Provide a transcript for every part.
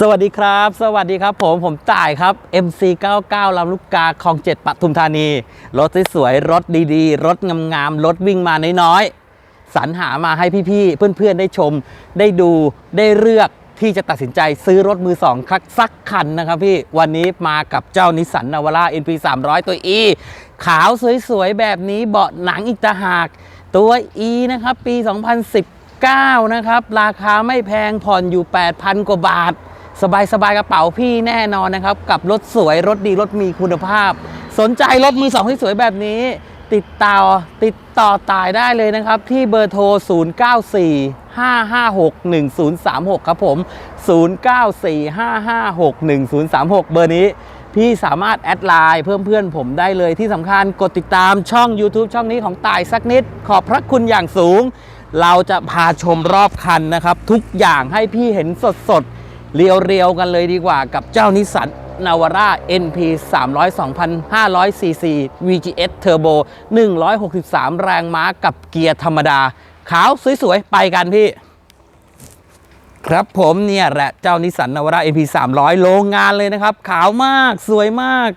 สวัสดีครับ สวัสดีครับผมผมต่ายครับ MC 99 ลำลูกกาคลองเจ็ดปทุมธานี รถสวยๆรถดีๆ รถงามๆรถวิ่งมาน้อยๆสรรหามาให้พี่ๆเพื่อนๆได้ชม ได้ดูได้เลือกที่จะตัดสินใจซื้อรถมือสองคักสักคันนะครับพี่วันนี้มากับเจ้านิสสันนาวาร่า NP 300 ตัว E ขาวสวยๆ แบบนี้เบาะหนังอีกต่าหาก ตัว E นะครับ ปี 2019 นะครับ ราคาไม่แพงผ่อนอยู่ 8,000 กว่าบาท สบายสบายกระเป๋าพี่แน่นอนนะครับ กับรถสวยรถดีรถมีคุณภาพ สนใจรถมือสองที่สวยแบบนี้ ติดต่อติดต่อตายได้เลยนะครับ ที่เบอร์โทร 094 556 1036 ครับผม 094 556 1036 เบอร์นี้ พี่สามารถแอดไลน์เพิ่มเพื่อนผมได้เลยที่สำคัญกดติดตามช่อง YouTube ช่องนี้ของตายสักนิด ขอบพระคุณอย่างสูง เราจะพาชมรอบคันนะครับ ทุกอย่างให้พี่เห็นสดๆ เรียวๆกันเลยดีกว่ากับเจ้านิสสันนาวาร่า NP 300 2,500 cc VGS Turbo 163 แรงม้ากับเกียร์ธรรมดา ขาวสวยๆ ไปกันพี่ ครับผมเนี่ยแหละเจ้านิสสันนาวาร่า NP 300 โรงงานเลยนะครับ ขาวมากสวยมาก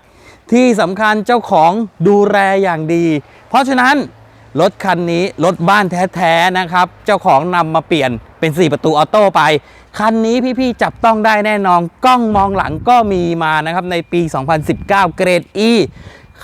ที่สำคัญเจ้าของดูแลอย่างดี เพราะฉะนั้น รถคันนี้รถบ้านแท้ๆนะครับ เจ้าของนำมาเปลี่ยนเป็น 4 ประตูออโต้ไป คันนี้พี่ๆจับต้องได้แน่นอนกล้องมองหลังก็มีมานะครับในปี 2019 เกรด E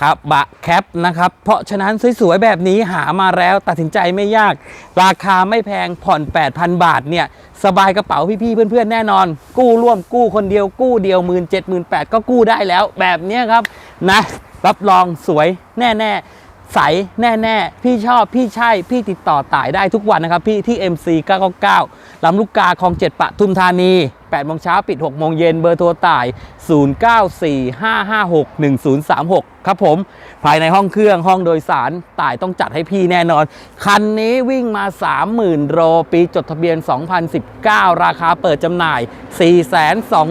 ครับบะแคปนะครับ เพราะฉะนั้นสวยๆ แบบนี้หามาแล้วตัดสินใจไม่ยาก ราคาไม่แพงผ่อน 8,000 บาทเนี่ย สบายกระเป๋าพี่ๆ เพื่อนๆ แน่นอน กู้ร่วมกู้คนเดียวกู้เดียว 1 7 0 0 0ก็กู้ได้แล้วแบบนี้ครับ นะ รับรองสวยแน่ ๆ ใสแน่ๆ พี่ชอบพี่ใช่พี่ติดต่อต่ายได้ทุกวันนะครับ พี่ที่ MC 999ลำลูกกาคลองเจ็ดปะทุมธานี8โมงเช้าปิด 6 โมงเย็นเบอร์โทรต่าย 0945561036 ครับผม ภายในห้องเครื่องห้องโดยสารต่ายต้องจัดให้พี่แน่นอน คันนี้วิ่งมา 30,000 โลปีจดทะเบียน 2019 ราคาเปิดจำหน่าย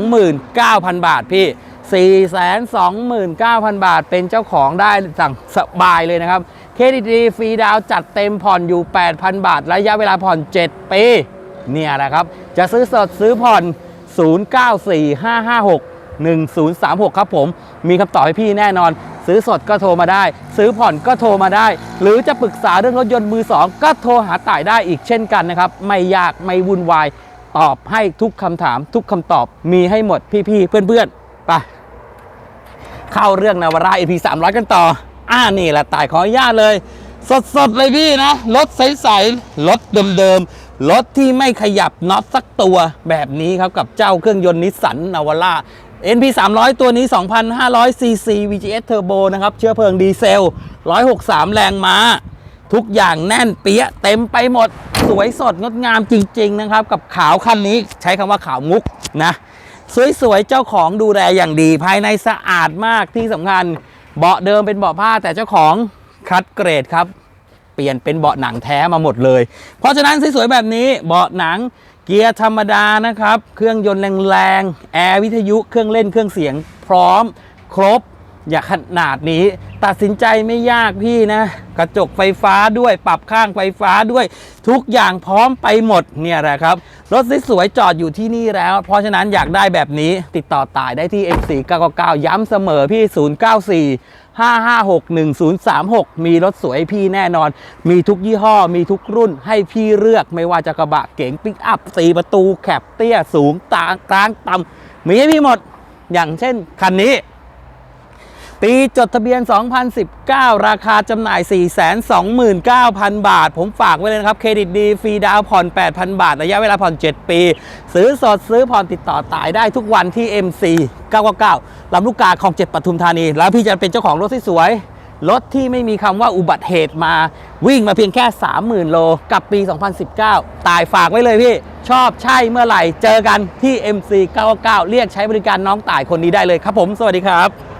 429,000 บาทพี่ 429,000 บาท เป็นเจ้าของได้สั่งสบายเลยนะครับ เครดิตดีฟรีดาวจัดเต็มผ่อนอยู่ 8,000 บาท ระยะเวลาผ่อน 7 ปี เนี่ยแหละครับ จะซื้อสดซื้อผ่อน 0945561036 ครับผม มีคำตอบให้พี่แน่นอน ซื้อสดก็โทรมาได้ ซื้อผ่อนก็โทรมาได้ หรือจะปรึกษาเรื่องรถยนต์มือสองก็โทรหาต่ายได้อีกเช่นกันนะครับ ไม่ยากไม่วุ่นวาย ตอบให้ทุกคำถาม ทุกคำตอบมีให้หมดพี่ๆเพื่อนๆไป เข้าเรื่องนาวาร่า EP 300 กันต่อ อ่านี่แหละตายขออนุญาตเลย สดๆ เลยพี่นะ รถใสๆ รถเดิมๆ รถที่ไม่ขยับน็อตสักตัวแบบนี้ครับ กับเจ้าเครื่องยนต์นิสสันนาวาร่า NP 300 ตัวนี้ 2,500 cc VGS Turbo นะครับ เชื้อเพลิงดีเซล 163 แรงม้า ทุกอย่างแน่นเปี้ยเต็มไปหมด สวยสดงดงามจริง ๆ นะครับ กับขาวคันนี้ใช้คำว่าขาวมุกนะ สวยๆเจ้าของดูแลอย่างดี ภายในสะอาดมากที่สำคัญเบาะเดิมเป็นเบาะผ้าแต่เจ้าของคัดเกรดครับ เปลี่ยนเป็นเบาะหนังแท้มาหมดเลย เพราะฉะนั้นสวยๆแบบนี้เบาะหนังเกียร์ธรรมดานะครับ เครื่องยนต์แรงๆแอร์วิทยุเครื่องเล่นเครื่องเสียงพร้อม ครบ อย่าขนาดนี้ ตัดสินใจไม่ยากพี่นะ กระจกไฟฟ้าด้วยปรับข้างไฟฟ้าด้วย ทุกอย่างพร้อมไปหมดเนี่ยแหละครับ รถสวยๆจอดอยู่ที่นี่แล้ว เพราะฉะนั้นอยากได้แบบนี้ ติดต่อตายได้ที่ MC 999ย้ำเสมอพี่ 094 556 1036 มีรถสวยพี่แน่นอน มีทุกยี่ห้อ มีทุกรุ่นให้พี่เลือก ไม่ว่าจะกระบะเก๋งปิกอัพสีประตู แคบเตี้ยสูงตางกลางต่ำมีให้พี่หมด อย่างเช่นคันนี้ ปีจดทะเบียน 2019 ราคาจำหน่าย 429,000 บาท ผมฝากไว้เลยนะครับ เครดิตดี ฟรีดาวผ่อน 8,000 บาท ระยะเวลาผ่อน 7 ปี ซื้อสดซื้อผ่อนติดต่อตายได้ทุกวันที่ MC 999ลำลูกกาคลองเจ็ดปทุมธานี แล้วพี่จะเป็นเจ้าของรถที่สวย รถที่ไม่มีคำว่าอุบัติเหตุมา วิ่งมาเพียงแค่ 30,000 โล กับปี 2019 ตายฝากไว้เลยพี่ ชอบใช่เมื่อไหร่ เจอกันที่ MC 999เรียกใช้บริการน้องตายคนนี้ได้เลยครับผม สวัสดีครับ